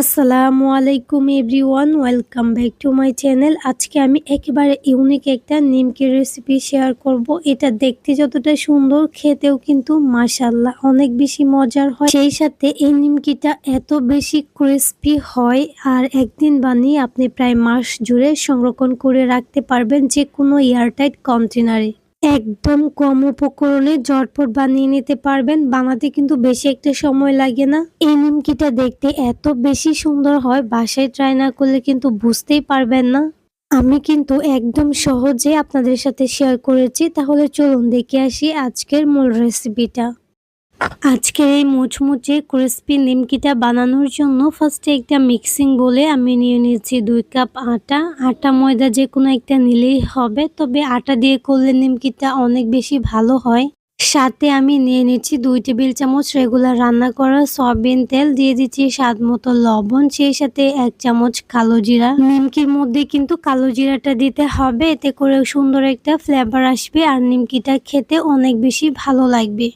আসসালামু আলাইকুম everyone, welcome back to my channel. আজকে আমি একেবারে ইউনিক একটা নিমকি রেসিপি শেয়ার করব। এটা দেখতে যতটা সুন্দর, খেতেও কিন্তু মাশাল্লাহ অনেক বেশি মজার হয়। সেই সাথে এই নিমকিটা এত বেশি ক্রিস্পি হয় আর একদিন বানিয়ে আপনি প্রায় মাস জুড়ে সংরক্ষণ করে রাখতে পারবেন যে কোনো এয়ারটাইট কন্টেনারে একদম কম উপকরণে জটপট বানিয়ে নিতে পারবেন। বানাতে কিন্তু বেশি একটা সময় লাগে না। এই নিমকিটা দেখতে এত বেশি সুন্দর হয়, বাসায় ট্রাই না করলে কিন্তু বুঝতেই পারবেন না। আমি কিন্তু একদম সহজে আপনাদের সাথে শেয়ার করেছি। তাহলে চলুন দেখে আসি আজকের মূল রেসিপিটা আজকের এই মুচমুচে ক্রিস্পি নিমকিটা বানানোর জন্য ফার্স্টে একটা মিক্সিং বলে আমি নিয়ে নিয়েছি দুই কাপ আটা। আটা ময়দা যে কোনো একটা নিলেই হবে, তবে আটা দিয়ে করলে নিমকিটা অনেক বেশি ভালো হয়। সাথে আমি নিয়ে নিচ্ছি দুই টেবিল চামচ রেগুলার রান্না করা সয়াবিন তেল, দিয়ে দিচ্ছি স্বাদ মতো লবণ, সেই সাথে এক চামচ কালো জিরা। নিমকির মধ্যে কিন্তু কালো জিরাটা দিতে হবে, এতে করে সুন্দর একটা ফ্লেভার আসবে আর নিমকিটা খেতে অনেক বেশি ভালো লাগবে।